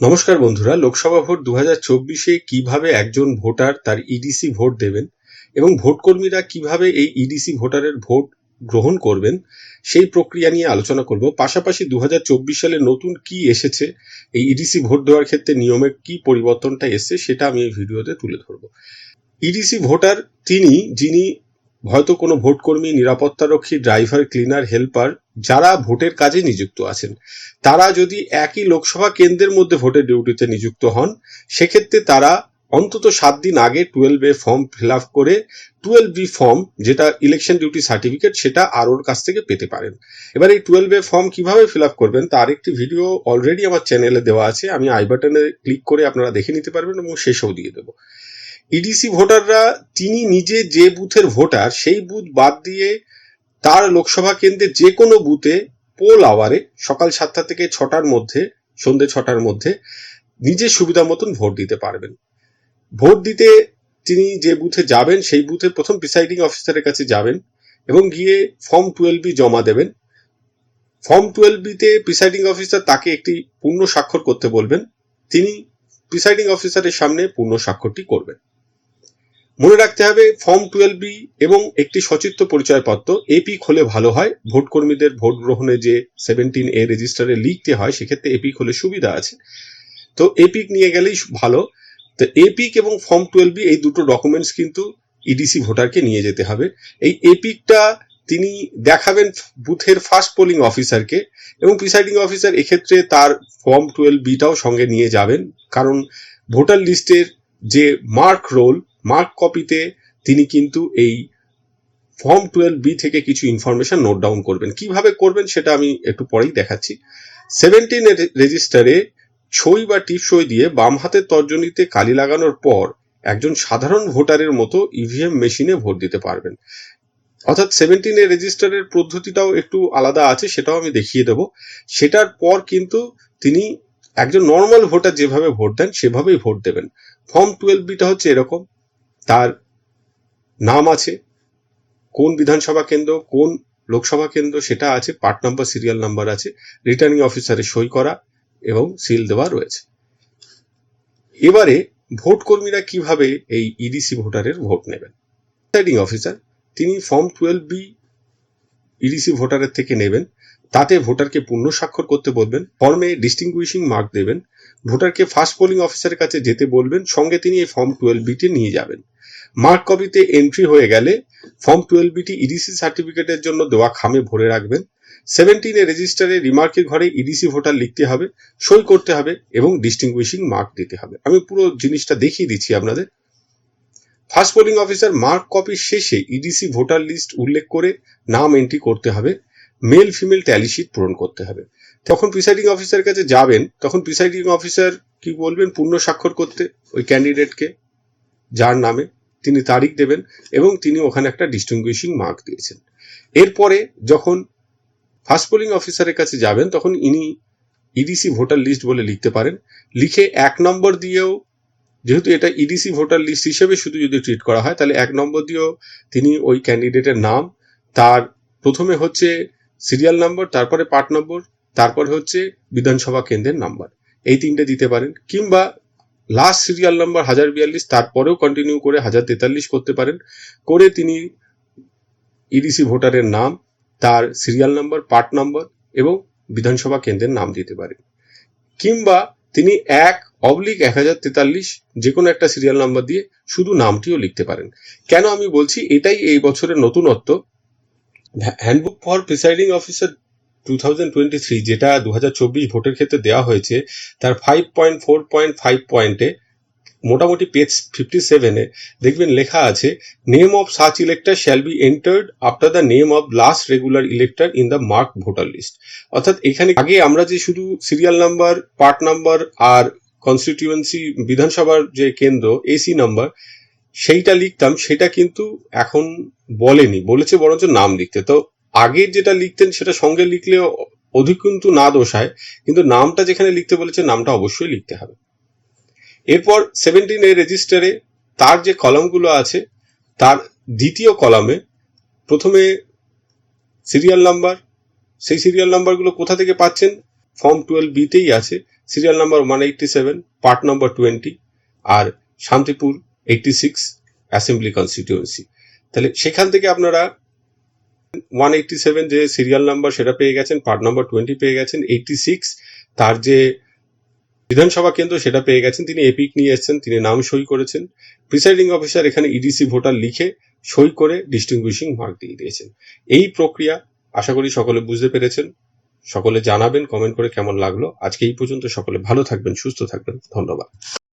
নমস্কার বন্ধুরা, লোকসভা ভোট দু হাজার চব্বিশে কীভাবে একজন ভোটার তার ইডিসি ভোট দেবেন এবং ভোটকর্মীরা কীভাবে এই ইডিসি ভোটারের ভোট গ্রহণ করবেন, সেই প্রক্রিয়া নিয়ে আলোচনা করব। পাশাপাশি দু হাজার চব্বিশ সালে নতুন কি এসেছে, এই ইডিসি ভোট দেওয়ার ক্ষেত্রে নিয়মে কি পরিবর্তনটা এসেছে, সেটা আমি এই ভিডিওতে তুলে ধরবো। ইডিসি ভোটার তিনি, যিনি হয়তো কোনো ভোটকর্মী, নিরাপত্তারক্ষী, ড্রাইভার, ক্লিনার, হেল্পার যারা ভোটের কাজে নিযুক্ত আছেন, তারা যদি একই লোকসভা কেন্দ্রের মধ্যে ভোটের ডিউটিতে নিযুক্ত হন, সেক্ষেত্রে তারা অন্তত সাত দিন আগে twelve A form fill up করে, টুয়েলভ বি ফর্ম যেটা ইলেকশন ডিউটি সার্টিফিকেট, সেটা আরোর কাছ থেকে পেতে পারেন। এবার এই টুয়েলভ এ ফর্ম কীভাবে ফিল আপ করবেন, তার একটি ভিডিও অলরেডি আমার চ্যানেলে দেওয়া আছে, আমি আই বাটনে ক্লিক করে আপনারা দেখে নিতে পারবেন এবং শেষেও দিয়ে দেবো। ইডিসি ভোটাররা, তিনি নিজে যে বুথের ভোটার, সেই বুথ বাদ দিয়ে তার লোকসভা কেন্দ্রে যে কোনো বুথে পোল আওয়ারে সকাল সাতটা থেকে ছটার মধ্যে, সন্ধে ছটার মধ্যে নিজের সুবিধা মতন ভোট দিতে পারবেন। ভোট দিতে তিনি যে বুথে যাবেন, সেই বুথে প্রথম প্রিসাইডিং অফিসারের কাছে যাবেন এবং গিয়ে ফর্ম টুয়েলভ জমা দেবেন। ফর্ম টুয়েলভ বিতে প্রিসাইডিং অফিসার তাকে একটি পূর্ণ স্বাক্ষর করতে বলবেন। তিনি প্রিসাইডিং অফিসারের সামনে পূর্ণ স্বাক্ষরটি করবেন। মনে রাখতে হবে ফর্ম টুয়েলভ বি এবং একটি সচিত্র পরিচয়পত্র এপি হলে ভালো হয়। ভোট কর্মীদের ভোট গ্রহণে যে সেভেন্টিন এ রেজিস্টারে লিখতে হয়, সেক্ষেত্রে এপিক হলে সুবিধা আছে। তো এপিক নিয়ে গেলেই ভালো। তো এপিক এবং ফর্ম টুয়েলভ বি এই দুটো ডকুমেন্টস কিন্তু ইডিসি ভোটারকে নিয়ে যেতে হবে। এই এপিকটা তিনি দেখাবেন বুথের ফার্স্ট পোলিং অফিসারকে এবং প্রিসাইডিং অফিসার এক্ষেত্রে তার ফর্ম টুয়েলভ বিটাও সঙ্গে নিয়ে যাবেন। কারণ ভোটার লিস্টের যে মার্ক রোল মার্ক কপিতে তিনি কিন্তু এই ফর্ম টুয়েলভ বি থেকে কিছু ইনফরমেশন নোট ডাউন করবেন। কীভাবে করবেন সেটা আমি একটু পরেই দেখাচ্ছি। সেভেন্টিন রেজিস্টারে ছই বা টিপ সই দিয়ে বাম হাতের তর্জনীতে কালি লাগানোর পর একজন সাধারণ ভোটারের মতো ইভিএম মেশিনে ভোট দিতে পারবেন। অর্থাৎ সেভেন্টিন রেজিস্টারের পদ্ধতিটাও একটু আলাদা আছে, সেটাও আমি দেখিয়ে দেব। সেটার পর কিন্তু তিনি একজন নর্মাল ভোটার যেভাবে ভোট দেন, সেভাবেই ভোট দেবেন। ফর্ম টুয়েলভ বিটা হচ্ছে এরকম। তার নাম আছে, কোন বিধানসভা কেন্দ্র, কোন লোকসভা কেন্দ্র, সেটা আছে পার্ট নাম্বার সিরিয়াল নাম্বার আছে রিটার্নিং অফিসারের সই করা এবং সিল দেওয়া রয়েছে। এবারে ভোট কর্মীরা কীভাবে এই ইডিসি ভোটারের ভোট নেবেন? প্রিসাইডিং অফিসার তিনি ফর্ম টুয়েলভ বি ইডিসি ভোটারের থেকে নেবেন, তাতে ভোটারকে পূর্ণ স্বাক্ষর করতে বলবেন ফর্মে ডিস্টিংগুইশিং মার্ক দেবেন, ভোটারকে ফার্স্ট পোলিং অফিসারের কাছে যেতে বলবেন, সঙ্গে তিনি এই ফর্ম টুয়েলভ বিটি নিয়ে যাবেন। মার্ক কপিতে এন্ট্রি হয়ে গেলে ফর্ম টুয়েলভ বিটি ইডিসি সার্টিফিকেটের জন্য দেওয়া খামে ভরে রাখবেন। সেভেন্টিনে রেজিস্টারে রিমার্কের ঘরে ইডিসি ভোটার লিখতে হবে, সই করতে হবে এবং ডিস্টিংগুইশিং মার্ক দিতে হবে। আমি পুরো জিনিসটা দেখিয়ে দিচ্ছি আপনাদের। ফার্স্ট পোলিং অফিসার মার্ক কপির শেষে ইডিসি ভোটার লিস্ট উল্লেখ করে নাম এন্ট্রি করতে হবে মেল ফিমেল ট্যালি শিট পূরণ করতে হবে। তখন প্রিসাইডিং অফিসার কাছে যাবেন, তখন প্রিসাইডিং অফিসার কি বলবেন? পূর্ণ স্বাক্ষর করতে, ওই ক্যান্ডিডেটকে যার নামে। তিনি তারিখ দেবেন এবং তিনি ওখানে একটা ডিস্টিংগুইশিং মার্ক দিয়েছেন। এরপরে যখন ফার্স্ট পোলিং অফিসারের কাছে যাবেন, তখন ইনি ইডিসি ভোটার লিস্ট বলে লিখতে পারেন। লিখে এক নম্বর দিয়েও যেহেতু এটা ইডিসি ভোটার লিস্ট হিসেবে শুধু যদি ট্রিট করা হয়, তাহলে এক নম্বর দিয়েও তিনি ওই ক্যান্ডিডেটের নাম, তার প্রথমে হচ্ছে সিরিয়াল নাম্বার তারপরে পার্ট নম্বর তারপরে হচ্ছে বিধানসভা কেন্দ্রের নাম্বার এই তিনটে দিতে পারেন। কিংবা লাস্ট সিরিয়াল নাম্বার হাজার বিয়াল্লিশ, তারপরেও কন্টিনিউ করে হাজার তেতাল্লিশ করতে পারেন। করে তিনি ইডিসি ভোটারের নাম, তার সিরিয়াল নাম্বার পার্ট নাম্বার এবং বিধানসভা কেন্দ্রের নাম দিতে পারেন। কিংবা তিনি এক অবলিক এক হাজার তেতাল্লিশ যে কোনো একটা সিরিয়াল নাম্বার দিয়ে শুধু নামটিও লিখতে পারেন। কেন আমি বলছি, এটাই এই বছরের নতুনত্ব। Handbook for presiding officer two thousand twenty three যেটা দু চব্বিশ ভোটের ক্ষেত্রে দেওয়া হয়েছে, তার five point four point five পয়েন্টে মোটামুটি পেজ ফিফটি সেভেনে দেখবেন লেখা আছে name of such elector shall be entered after the name of last regular elector in the mark voter list অর্থাৎ এখানে আগে আমরা যে শুধু সিরিয়াল নাম্বার পার্ট নাম্বার আর কনস্টিটিউয়েন্সি বিধানসভার যে কেন্দ্র এসি নাম্বার সেইটা লিখতাম, সেটা কিন্তু এখন বলেনি, বলেছে বরঞ্চ নাম লিখতে। তো আগের যেটা লিখতেন সেটা সঙ্গে লিখলে অধিক কিন্তু না দোষায়, কিন্তু নামটা যেখানে লিখতে বলেছে নামটা অবশ্যই লিখতে হবে। এরপর সেভেন্টিন এ রেজিস্টারে তার যে কলামগুলো আছে, তার দ্বিতীয় কলামে প্রথমে সিরিয়াল নাম্বার সেই সিরিয়াল নাম্বারগুলো কোথা থেকে পাচ্ছেন? ফর্ম টুয়েলভ বিতেই আছে। Serial number one eighty seven part number twenty আর Shantipur eighty six assembly constituency তাহলে সেখান থেকে আপনারা ওয়ান এইটটি সেভেন যে সিরিয়াল নাম্বার সেটা পেয়ে গেছেন পার্ট নাম্বার টোয়েন্টি পেয়ে গেছেন এইটটি সিক্স তার যে বিধানসভা কেন্দ্র সেটা পেয়ে গেছেন, তিনি এপিক নিয়ে এসেছেন, তিনি নাম সই করেছেন। প্রিসাইডিং অফিসার এখানে ইডিসি ভোটার লিখে সই করে ডিস্টিংগুইশিং মার্ক দিয়ে দিয়েছেন। এই প্রক্রিয়া আশা করি সকলে বুঝতে পেরেছেন। সকলে জানাবেন কমেন্ট করে কেমন লাগল। আজকে এই পর্যন্ত সকলে ভালো থাকবেন, সুস্থ থাকবেন। ধন্যবাদ।